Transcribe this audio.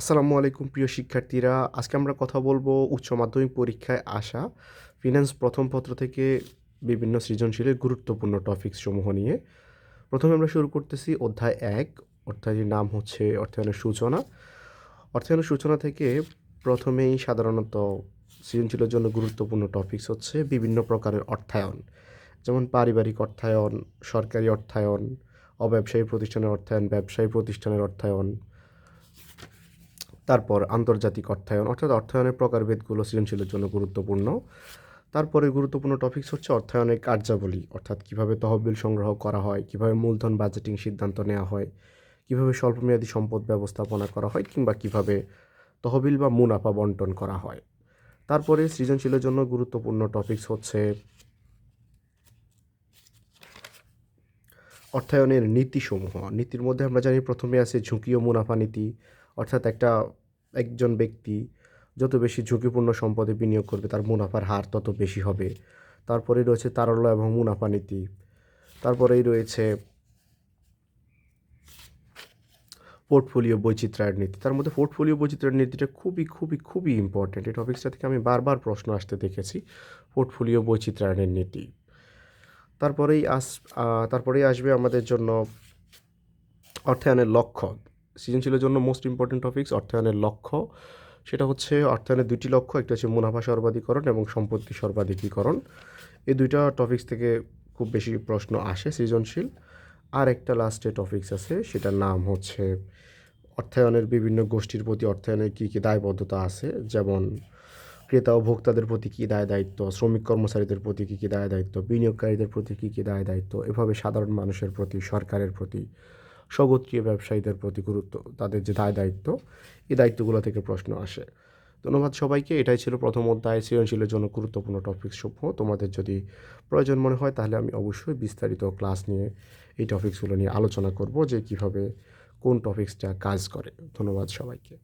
আসসালামু আলাইকুম, প্রিয় শিক্ষার্থীরা। আজকে আমরা কথা বলব উচ্চ মাধ্যমিক পরীক্ষায় আসা ফিনান্স প্রথম পত্র থেকে বিভিন্ন সৃজনশীলের গুরুত্বপূর্ণ টপিকস সমূহ নিয়ে। প্রথমে আমরা শুরু করতেছি অধ্যায় এক। অধ্যায়টির নাম হচ্ছে অর্থায়নের সূচনা। অর্থায়নের সূচনা থেকে প্রথমেই সাধারণত সৃজনশীলের জন্য গুরুত্বপূর্ণ টপিকস হচ্ছে বিভিন্ন প্রকারের অর্থায়ন। যেমন পারিবারিক অর্থায়ন, সরকারি অর্থায়ন, অব্যবসায়ী প্রতিষ্ঠানের অর্থায়ন, ব্যবসায়ী প্রতিষ্ঠানের অর্থায়ন তারপর আন্তর্জাতিক অর্থায়ন, অর্থাৎ অর্থায়নের প্রকারভেদগুলো সৃজনশীলের জন্য গুরুত্বপূর্ণ। তারপরে গুরুত্বপূর্ণ টপিকস হচ্ছে অর্থায়নের কার্যাবলী, অর্থাৎ কীভাবে তহবিল সংগ্রহ করা হয়, কীভাবে মূলধন বাজেটিং সিদ্ধান্ত নেওয়া হয়, কীভাবে স্বল্পমেয়াদী সম্পদ ব্যবস্থাপনা করা হয়, কিংবা কীভাবে তহবিল বা মুনাফা বন্টন করা হয়। তারপরে সৃজনশীলের জন্য গুরুত্বপূর্ণ টপিকস হচ্ছে অর্থায়নের নীতিসমূহ। নীতির মধ্যে আমরা জানি প্রথমে আছে ঝুঁকি ও মুনাফা নীতি অর্থাৎ একটা একজন ব্যক্তি যত বেশি ঝুঁকিপূর্ণ সম্পদে বিনিয়োগ করবে, তার মুনাফার হার তত বেশি হবে। তারপরেই রয়েছে তারল্য এবং মুনাফা নীতি। তারপরেই রয়েছে পোর্টফোলিও বৈচিত্র্যায়ন নীতি। তার মধ্যে পোর্টফোলিও বৈচিত্র্যায়ন নীতিটা খুবই খুবই খুবই ইম্পর্ট্যান্ট এই টপিক্সটা থেকে আমি বারবার প্রশ্ন আসতে দেখেছি পোর্টফোলিও বৈচিত্র্যায়নের নীতি। তারপরেই আস তারপরেই আসবে আমাদের জন্য অর্থায়নের লক্ষ্য। সৃজনশীলের জন্য মোস্ট ইম্পর্টেন্ট টপিকস অর্থায়নের লক্ষ্য। সেটা হচ্ছে অর্থায়নের দুটি লক্ষ্য, একটা হচ্ছে মুনাফা সর্বাধিকরণ এবং সম্পত্তি সর্বাধিকীকরণ। এই দুইটা টপিকস থেকে খুব বেশি প্রশ্ন আসে সৃজনশীল। আর একটা লাস্টে টপিক্স আছে, সেটার নাম হচ্ছে অর্থায়নের বিভিন্ন গোষ্ঠীর প্রতি অর্থায়নের কী কী দায়বদ্ধতা আছে, যেমন ক্রেতা ও ভোক্তাদের প্রতি কী দায় দায়িত্ব, শ্রমিক কর্মচারীদের প্রতি কী কী দায় দায়িত্ব, বিনিয়োগকারীদের প্রতি কী কী দায় দায়িত্ব, এভাবে সাধারণ মানুষের প্রতি, সরকারের প্রতি স্বগোত্রীয় ব্যবসায়ীদের প্রতি গুরুত্ব, তাদের যে দায় দায়িত্ব, এই দায়িত্বগুলো থেকে প্রশ্ন আসে। ধন্যবাদ সবাইকে, এটাই ছিল প্রথম অধ্যায়। সৃজনশীলের জন্য গুরুত্বপূর্ণ টপিক সমূহ। তোমাদের যদি প্রয়োজন মনে হয়, তাহলে আমি অবশ্যই বিস্তারিত ক্লাস নিয়ে এই টপিকসগুলো নিয়ে আলোচনা করব, যে কীভাবে কোন টপিক্সটা কাজ করে। ধন্যবাদ সবাইকে।